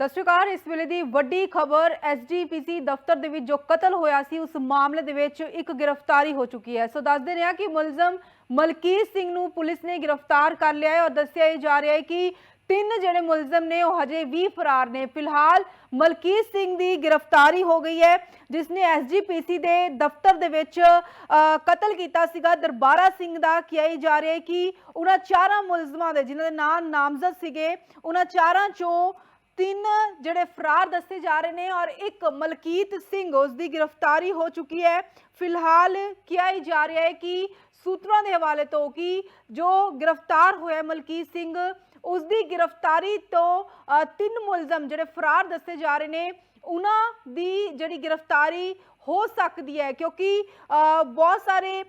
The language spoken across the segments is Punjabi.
ਸਤਿ ਸ਼੍ਰੀ ਅਕਾਲ ਇਸ ਵੇਲੇ ਦੀ ਵੱਡੀ ਖਬਰ ਐਸਜੀਪੀਸੀ ਦਫ਼ਤਰ ਦੇ ਵਿੱਚ ਜੋ ਕਤਲ ਹੋਇਆ ਸੀ ਉਸ ਮਾਮਲੇ ਦੇ ਵਿੱਚ ਇੱਕ ਗ੍ਰਿਫਤਾਰੀ ਹੋ ਚੁੱਕੀ ਹੈ। ਸੋ ਦੱਸਦੇ ਰਿਹਾ ਕਿ ਮੁਲਜ਼ਮ ਮਲਕੀਤ ਸਿੰਘ ਨੂੰ ਪੁਲਿਸ ਨੇ ਗ੍ਰਿਫਤਾਰ ਕਰ ਲਿਆ ਹੈ ਔਰ ਦੱਸਿਆ ਜਾ ਰਿਹਾ ਹੈ ਕਿ ਤਿੰਨ ਜਿਹੜੇ ਮੁਲਜ਼ਮ ਨੇ ਉਹ ਹਜੇ ਵੀ ਫਰਾਰ ਨੇ। ਫਿਲਹਾਲ ਮਲਕੀਤ ਸਿੰਘ ਦੀ ਗ੍ਰਿਫਤਾਰੀ ਹੋ ਗਈ ਹੈ ਜਿਸ ਨੇ ਐਸਜੀਪੀਸੀ ਦੇ ਦਫ਼ਤਰ ਦੇ ਵਿੱਚ ਅ, ਕਤਲ ਕੀਤਾ ਸੀਗਾ। ਦਰਬਾਰਾ ਸਿੰਘ ਦਾ ਕਿਹਾ ਜਾ ਰਿਹਾ ਹੈ ਕਿ ਉਹਨਾਂ ਚਾਰਾਂ ਮੁਲਜ਼ਮਾਂ ਦੇ ਜਿਨ੍ਹਾਂ ਦੇ ਨਾਮ ਨਾਮਜ਼ਦ ਸੀਗੇ ਉਹਨਾਂ ਚਾਰਾਂ ਚੋਂ ਤਿੰਨ ਜਿਹੜੇ ਫਰਾਰ ਦੱਸੇ ਜਾ ਰਹੇ ਨੇ ਔਰ ਇੱਕ ਮਲਕੀਤ ਸਿੰਘ ਉਸ ਦੀ ਗ੍ਰਿਫਤਾਰੀ ਹੋ ਚੁੱਕੀ ਹੈ। ਫਿਲਹਾਲ ਕਿਹਾ ਹੀ ਜਾ ਰਿਹਾ ਹੈ ਕਿ ਸੂਤਰਾਂ ਦੇ ਹਵਾਲੇ ਤੋਂ ਕਿ ਜੋ ਗ੍ਰਿਫਤਾਰ ਹੋਇਆ ਮਲਕੀਤ ਸਿੰਘ ਉਸ ਦੀ ਗ੍ਰਿਫਤਾਰੀ ਤੋਂ ਤਿੰਨ ਮੁਲਜ਼ਮ ਜਿਹੜੇ ਫਰਾਰ ਦੱਸੇ ਜਾ ਰਹੇ ਨੇ ਉਹਨਾਂ ਦੀ ਜਿਹੜੀ ਗ੍ਰਿਫਤਾਰੀ ਹੋ ਸਕਦੀ ਹੈ ਕਿਉਂਕਿ ਅ, ਬਹੁਤ ਸਾਰੇ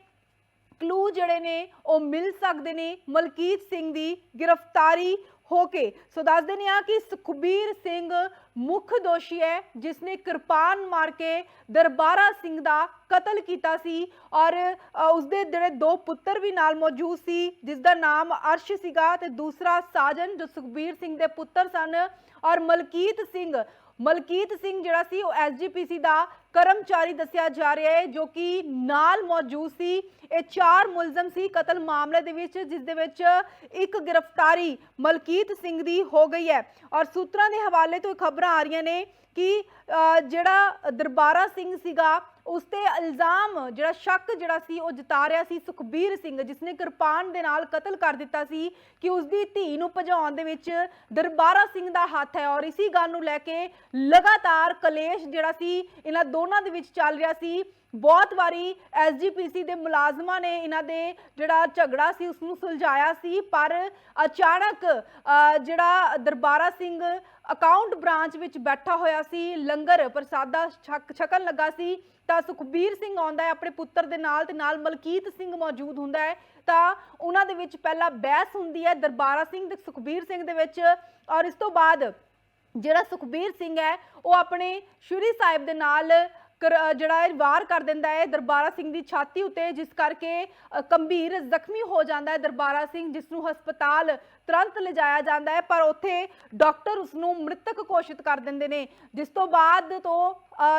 ਕਲੂ ਜਿਹੜੇ ਨੇ ਉਹ ਮਿਲ ਸਕਦੇ ਨੇ ਮਲਕੀਤ ਸਿੰਘ ਦੀ ਗ੍ਰਿਫਤਾਰੀ ਹੋ ਕੇ। ਸੋ ਦੱਸਦੇ ਨੇ ਆ ਕਿ ਸੁਖਬੀਰ ਸਿੰਘ ਮੁੱਖ ਦੋਸ਼ੀ ਹੈ ਜਿਸ ਨੇ ਕਿਰਪਾਨ ਮਾਰ ਕੇ ਦਰਬਾਰਾ ਸਿੰਘ ਦਾ ਕਤਲ ਕੀਤਾ ਸੀ ਔਰ ਅ, ਉਸਦੇ ਜਿਹੜੇ ਦੋ ਪੁੱਤਰ ਵੀ ਨਾਲ ਮੌਜੂਦ ਸੀ ਜਿਸ ਦਾ ਨਾਮ ਅਰਸ਼ ਸੀਗਾ ਤੇ ਦੂਸਰਾ ਸਾਜਨ ਜੋ ਸੁਖਬੀਰ ਸਿੰਘ ਦੇ ਪੁੱਤਰ ਸਨ ਔਰ ਮਲਕੀਤ ਸਿੰਘ। ਮਲਕੀਤ ਸਿੰਘ ਜਿਹੜਾ ਸੀ ਉਹ ਐਸਜੀਪੀਸੀ ਦਾ ਕਰਮਚਾਰੀ ਦੱਸਿਆ ਜਾ ਰਿਹਾ ਹੈ ਜੋ ਕਿ ਨਾਲ ਮੌਜੂਦ ਸੀ। ਇਹ ਚਾਰ ਮੁਲਜ਼ਮ ਸੀ। ਕਤਲ ਮਾਮਲੇ ਦੇ ਵਿੱਚ ਜਿਸ ਦੇ ਵਿੱਚ ਇੱਕ ਗ੍ਰਿਫਤਾਰੀ ਮਲਕੀਤ ਸਿੰਘ ਦੀ ਹੋ ਗਈ ਹੈ। ਔਰ ਸੂਤਰਾਂ ਦੇ ਹਵਾਲੇ ਤੋਂ ਖਬਰਾਂ ਆ ਰਹੀਆਂ ਨੇ ਕਿ ਜਿਹੜਾ ਦਰਬਾਰਾ ਸਿੰਘ ਸੀਗਾ, ਉਸ ਤੇ ਇਲਜ਼ਾਮ, ਜਿਹੜਾ ਸ਼ੱਕ ਜਿਹੜਾ ਸੀ, ਉਹ ਜਤਾ ਰਿਹਾ ਸੀ ਸੁਖਬੀਰ ਸਿੰਘ ਜਿਸਨੇ ਕਿਰਪਾਨ ਦੇ ਨਾਲ ਕਤਲ ਕਰ ਦਿੱਤਾ ਸੀ ਕਿ ਉਸ ਦੀ ਧੀ ਨੂੰ ਭਜਾਉਣ ਦੇ ਵਿੱਚ ਦਰਬਾਰਾ ਸਿੰਘ ਦਾ ਹੱਥ ਹੈ। ਔਰ ਇਸੇ ਗੱਲ ਨੂੰ ਲੈ ਕੇ ਲਗਾਤਾਰ ਕਲੇਸ਼ ਜਿਹੜਾ ਸੀ, ਇਹਨਾਂ ਦੋਨਾਂ ਦੇ ਵਿੱਚ ਚੱਲ ਰਿਹਾ ਸੀ। ਬਹੁਤ ਵਾਰੀ ਐਸਜੀਪੀਸੀ ਦੇ ਮੁਲਾਜ਼ਮਾਂ ਨੇ ਇਹਨਾਂ ਦੇ ਜਿਹੜਾ ਝਗੜਾ ਸੀ ਉਸ ਨੂੰ ਸੁਲਝਾਇਆ ਸੀ। ਪਰ ਅਚਾਨਕ ਜਿਹੜਾ ਦਰਬਾਰਾ ਸਿੰਘ ਅਕਾਊਂਟ ਬ੍ਰਾਂਚ ਵਿੱਚ ਬੈਠਾ ਹੋਇਆ ਸੀ, ਲੰਗਰ ਪ੍ਰਸਾਦਾ ਛਕ, ਛਕਣ ਲੱਗਾ ਸੀ, ਤਾਂ ਸੁਖਬੀਰ ਸਿੰਘ ਆਉਂਦਾ ਹੈ, ਆਪਣੇ ਪੁੱਤਰ ਦੇ ਨਾਲ ਤੇ ਨਾਲ ਮਲਕੀਤ ਸਿੰਘ ਮੌਜੂਦ ਹੁੰਦਾ ਹੈ। ਤਾਂ ਉਹਨਾਂ ਦੇ ਵਿੱਚ ਪਹਿਲਾਂ ਬਹਿਸ ਹੁੰਦੀ ਹੈ ਦਰਬਾਰਾ ਸਿੰਘ ਤੇ ਸੁਖਬੀਰ ਸਿੰਘ ਦੇ ਵਿੱਚ ਔਰ ਇਸ ਤੋਂ ਬਾਅਦ ਜਿਹੜਾ ਸੁਖਬੀਰ ਸਿੰਘ ਹੈ, ਉਹ ਆਪਣੇ ਸ਼੍ਰੀ ਸਾਹਿਬ ਦੇ ਨਾਲ ਕਰ- ਜਿਹੜਾ ਹੈ ਵਾਰ ਕਰ ਦਿੰਦਾ ਹੈ ਦਰਬਾਰਾ ਸਿੰਘ ਦੀ ਛਾਤੀ ਉੱਤੇ, ਜਿਸ ਕਰਕੇ ਗੰਭੀਰ ਜ਼ਖਮੀ ਹੋ ਜਾਂਦਾ ਹੈ ਦਰਬਾਰਾ ਸਿੰਘ, ਜਿਸ ਨੂੰ ਹਸਪਤਾਲ ਤੁਰੰਤ ਲਿਜਾਇਆ ਜਾਂਦਾ ਹੈ, ਪਰ ਉੱਥੇ ਡਾਕਟਰ ਉਸ ਨੂੰ ਮ੍ਰਿਤਕ ਘੋਸ਼ਿਤ ਕਰ ਦਿੰਦੇ ਨੇ। ਜਿਸ ਤੋਂ ਬਾਅਦ ਤੋਂ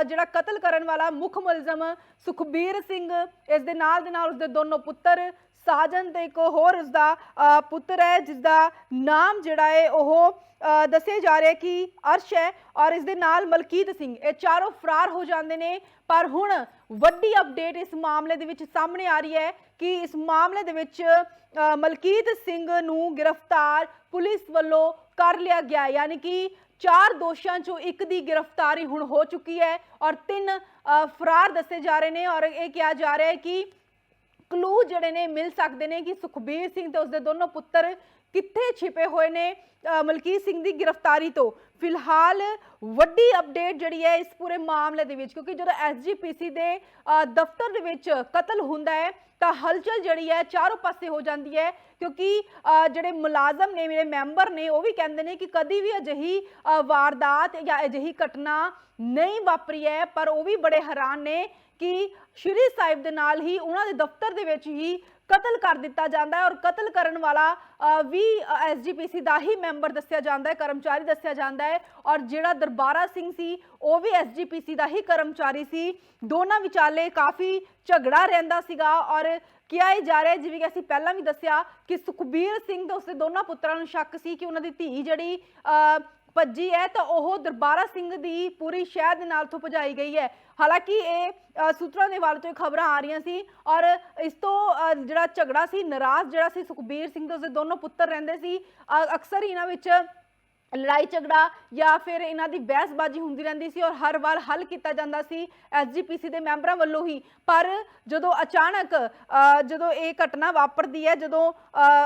ਜਿਹੜਾ ਕਤਲ ਕਰਨ ਵਾਲਾ ਮੁੱਖ ਮੁਲਜ਼ਮ ਸੁਖਬੀਰ ਸਿੰਘ, ਇਸ ਦੇ ਨਾਲ ਦੇ ਨਾਲ ਉਸਦੇ ਦੋਨੋਂ ਪੁੱਤਰ ਸਾਜਨ ਤੇ ਇੱਕ ਹੋਰ ਉਸਦਾ ਅ, ਪੁੱਤਰ ਹੈ ਜਿਸ ਦਾ ਨਾਮ ਜਿਹੜਾ ਹੈ ਉਹ ਦੱਸਿਆ ਜਾ ਰਿਹਾ ਕਿ ਅਰਸ਼ ਹੈ ਔਰ ਇਸ ਦੇ ਨਾਲ ਮਲਕੀਤ ਸਿੰਘ। ਇਹ ਚਾਰੋਂ ਫਰਾਰ ਹੋ ਜਾਂਦੇ ਨੇ ਪਰ ਹੁਣ ਵੱਡੀ ਅਪਡੇਟ ਇਸ ਮਾਮਲੇ ਦੇ ਵਿੱਚ ਸਾਹਮਣੇ ਆ ਰਹੀ ਹੈ ਕਿ ਇਸ ਮਾਮਲੇ ਦੇ ਵਿੱਚ ਮਲਕੀਤ ਸਿੰਘ ਨੂੰ ਗ੍ਰਿਫਤਾਰ ਪੁਲਿਸ ਵੱਲੋਂ ਕਰ ਲਿਆ ਗਿਆ ਯਾਨੀ ਕਿ ਚਾਰ ਦੋਸ਼ੀਆਂ ਚੋਂ ਇੱਕ ਦੀ ਗ੍ਰਿਫਤਾਰੀ ਹੁਣ ਹੋ ਚੁੱਕੀ ਹੈ ਔਰ ਤਿੰਨ ਫਰਾਰ ਦੱਸੇ ਜਾ ਰਹੇ ਨੇ ਔਰ ਇਹ ਕਿਹਾ ਜਾ ਰਿਹਾ ਹੈ ਕਿ ਕਲੂ ਜਿਹੜੇ ਨੇ ਮਿਲ ਸਕਦੇ ਨੇ ਕਿ ਸੁਖਬੀਰ ਸਿੰਘ ਤੇ ਉਸਦੇ ਦੋਨੋਂ ਪੁੱਤਰ ਕਿੱਥੇ ਛਿਪੇ ਹੋਏ ਨੇ ਅ, ਮਲਕੀਤ ਸਿੰਘ ਦੀ ਗ੍ਰਿਫਤਾਰੀ ਤੋਂ। ਫਿਲਹਾਲ ਵੱਡੀ ਅਪਡੇਟ ਜਿਹੜੀ ਹੈ ਇਸ ਪੂਰੇ ਮਾਮਲੇ ਦੇ ਵਿੱਚ ਕਿਉਂਕਿ ਜਦੋਂ ਐਸਜੀਪੀਸੀ ਦੇ ਦਫ਼ਤਰ ਦੇ ਵਿੱਚ ਕਤਲ ਹੁੰਦਾ ਹੈ ਤਾਂ ਹਲਚਲ ਜਿਹੜੀ ਹੈ ਚਾਰੋਂ ਪਾਸੇ ਹੋ ਜਾਂਦੀ ਹੈ ਕਿਉਂਕਿ ਜਿਹੜੇ ਮੁਲਾਜ਼ਮ ਨੇ ਮੇਰੇ ਮੈਂਬਰ ਨੇ ਉਹ ਵੀ ਕਹਿੰਦੇ ਨੇ ਕਿ ਕਦੀ ਵੀ ਅਜਿਹੀ ਵਾਰਦਾਤ ਜਾਂ ਅਜਿਹੀ ਘਟਨਾ ਨਹੀਂ ਵਾਪਰੀ ਹੈ ਪਰ ਉਹ ਵੀ ਬੜੇ ਹੈਰਾਨ ਨੇ ਕਿ ਸ਼੍ਰੀ ਸਾਹਿਬ ਦੇ ਨਾਲ ਹੀ ਉਹਨਾਂ ਦੇ ਦਫ਼ਤਰ ਦੇ ਵਿੱਚ ਹੀ ਕਤਲ ਕਰ ਦਿੱਤਾ ਜਾਂਦਾ ਹੈ ਔਰ ਕਤਲ ਕਰਨ ਵਾਲਾ ਅ, ਵੀ ਐਸਜੀਪੀਸੀ ਦਾ ਹੀ ਮੈਂਬਰ ਦੱਸਿਆ ਜਾਂਦਾ ਹੈ ਕਰਮਚਾਰੀ ਦੱਸਿਆ ਜਾਂਦਾ ਹੈ ਔਰ ਜਿਹੜਾ ਦਰਬਾਰਾ ਸਿੰਘ ਸੀ, ਉਹ ਵੀ ਐਸਜੀਪੀਸੀ ਦਾ ਹੀ ਕਰਮਚਾਰੀ ਸੀ। ਦੋਨਾਂ ਵਿਚਾਲੇ ਕਾਫੀ ਝਗੜਾ ਰਹਿੰਦਾ ਸੀਗਾ ਔਰ ਕਿਹਾ ਇਹ ਜਾ ਰਿਹਾ ਜਿਵੇਂ ਕਿ ਅਸੀਂ ਪਹਿਲਾਂ ਵੀ ਦੱਸਿਆ ਕਿ ਸੁਖਬੀਰ ਸਿੰਘ ਤੇ ਉਸਦੇ ਦੋਨਾਂ ਪੁੱਤਰਾਂ ਨੂੰ ਸ਼ੱਕ ਸੀ ਕਿ ਉਹਨਾਂ ਦੀ ਧੀ ਜਿਹੜੀ ਭੱਜੀ ਹੈ, ਤਾਂ ਉਹ ਦਰਬਾਰਾ ਸਿੰਘ ਦੀ ਪੂਰੀ ਸ਼ਹਿਰ ਦੇ ਨਾਲ ਤੋਂ ਭਜਾਈ ਗਈ ਹੈ। ਹਾਲਾਂਕਿ ਇਹ ਸੂਤਰਾਂ ਦੇ ਵੱਲ ਤੋਂ ਖਬਰਾਂ ਆ ਰਹੀਆਂ ਸੀ ਔਰ ਇਸ ਤੋਂ ਜਿਹੜਾ ਝਗੜਾ ਸੀ, ਨਾਰਾਜ਼ ਜਿਹੜਾ ਸੀ ਸੁਖਬੀਰ ਸਿੰਘ ਤੇ ਉਸਦੇ ਦੋਨੋਂ ਪੁੱਤਰ ਰਹਿੰਦੇ ਸੀ ਅਕਸਰ ਹੀ ਇਹਨਾਂ ਵਿੱਚ ਲੜਾਈ ਝਗੜਾ ਜਾਂ ਫਿਰ ਇਹਨਾਂ ਦੀ ਬਹਿਸਬਾਜ਼ੀ ਹੁੰਦੀ ਰਹਿੰਦੀ ਸੀ ਔਰ ਹਰ ਵਾਰ ਹੱਲ ਕੀਤਾ ਜਾਂਦਾ ਸੀ ਐਸਜੀਪੀਸੀ ਦੇ ਮੈਂਬਰਾਂ ਵੱਲੋਂ ਹੀ। ਪਰ ਜਦੋਂ ਅਚਾਨਕ ਜਦੋਂ ਇਹ ਘਟਨਾ ਵਾਪਰਦੀ ਹੈ, ਜਦੋਂ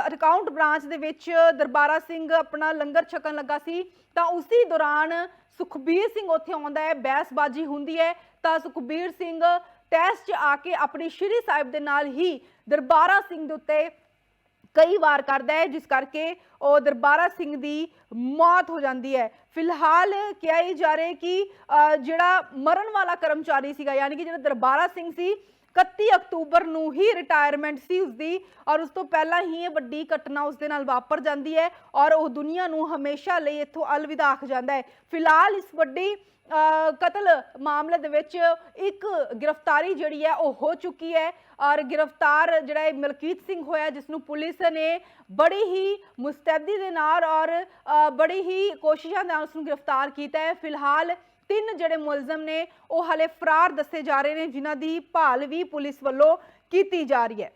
ਅਕਾਊਂਟ ਬ੍ਰਾਂਚ ਦੇ ਵਿੱਚ ਦਰਬਾਰਾ ਸਿੰਘ ਆਪਣਾ ਲੰਗਰ ਛਕਣ ਲੱਗਾ ਸੀ, ਤਾਂ ਉਸੇ ਦੌਰਾਨ ਸੁਖਬੀਰ ਸਿੰਘ ਉੱਥੇ ਆਉਂਦਾ ਹੈ, ਬਹਿਸਬਾਜ਼ੀ ਹੁੰਦੀ ਹੈ, ਤਾਂ ਸੁਖਬੀਰ ਸਿੰਘ ਟੈਸਟ 'ਚ ਆ ਕੇ ਆਪਣੀ ਸ਼੍ਰੀ ਸਾਹਿਬ ਦੇ ਨਾਲ ਹੀ ਦਰਬਾਰਾ ਸਿੰਘ ਦੇ ਉੱਤੇ ਕਈ ਵਾਰ ਕਰਦਾ ਹੈ ਜਿਸ ਕਰਕੇ ਉਹ ਦਰਬਾਰਾ ਸਿੰਘ ਦੀ ਮੌਤ ਹੋ ਜਾਂਦੀ ਹੈ। ਫਿਲਹਾਲ ਕਿਹਾ ਹੀ ਜਾ ਰਿਹਾ ਕਿ ਅ, ਜਿਹੜਾ ਮਰਨ ਵਾਲਾ ਕਰਮਚਾਰੀ ਸੀਗਾ ਯਾਨੀ ਕਿ ਜਿਹੜਾ ਦਰਬਾਰਾ ਸਿੰਘ ਸੀ 31 ਅਕਤੂਬਰ ਨੂੰ ਹੀ ਰਿਟਾਇਰਮੈਂਟ ਸੀ ਉਸਦੀ ਔਰ ਉਸ ਤੋਂ ਪਹਿਲਾਂ ਹੀ ਇਹ ਵੱਡੀ ਘਟਨਾ ਉਸ ਦੇ ਨਾਲ ਵਾਪਰ ਜਾਂਦੀ ਹੈ ਔਰ ਉਹ ਦੁਨੀਆ ਨੂੰ ਹਮੇਸ਼ਾ ਲਈ ਇੱਥੋਂ ਅਲਵਿਦਾ ਆਖ ਜਾਂਦਾ ਹੈ। ਫਿਲਹਾਲ ਇਸ ਵੱਡੀ ਕਤਲ ਮਾਮਲੇ ਦੇ ਵਿੱਚ ਇੱਕ ਗ੍ਰਿਫਤਾਰੀ ਜਿਹੜੀ ਹੈ ਉਹ ਹੋ ਚੁੱਕੀ ਹੈ ਔਰ ਗ੍ਰਿਫਤਾਰ ਜਿਹੜਾ ਹੈ ਮਲਕੀਤ ਸਿੰਘ ਹੋਇਆ ਜਿਸ ਨੂੰ ਪੁਲਿਸ ਨੇ ਬੜੀ ਹੀ ਮੁਸਤੈਦੀ ਦੇ ਨਾਲ ਔਰ ਬੜੀ ਹੀ ਕੋਸ਼ਿਸ਼ਾਂ ਨਾਲ ਉਸ ਨੂੰ ਗ੍ਰਿਫਤਾਰ ਕੀਤਾ ਹੈ। ਫਿਲਹਾਲ ਤਿੰਨ ਜਿਹੜੇ ਮੁਲਜ਼ਮ ਨੇ, ਉਹ ਹਲੇ ਫਰਾਰ ਦੱਸੇ ਜਾ ਰਹੇ ਨੇ, ਜਿਨ੍ਹਾਂ ਦੀ ਭਾਲ ਵੀ ਪੁਲਿਸ ਵੱਲੋਂ ਕੀਤੀ ਜਾ ਰਹੀ ਹੈ।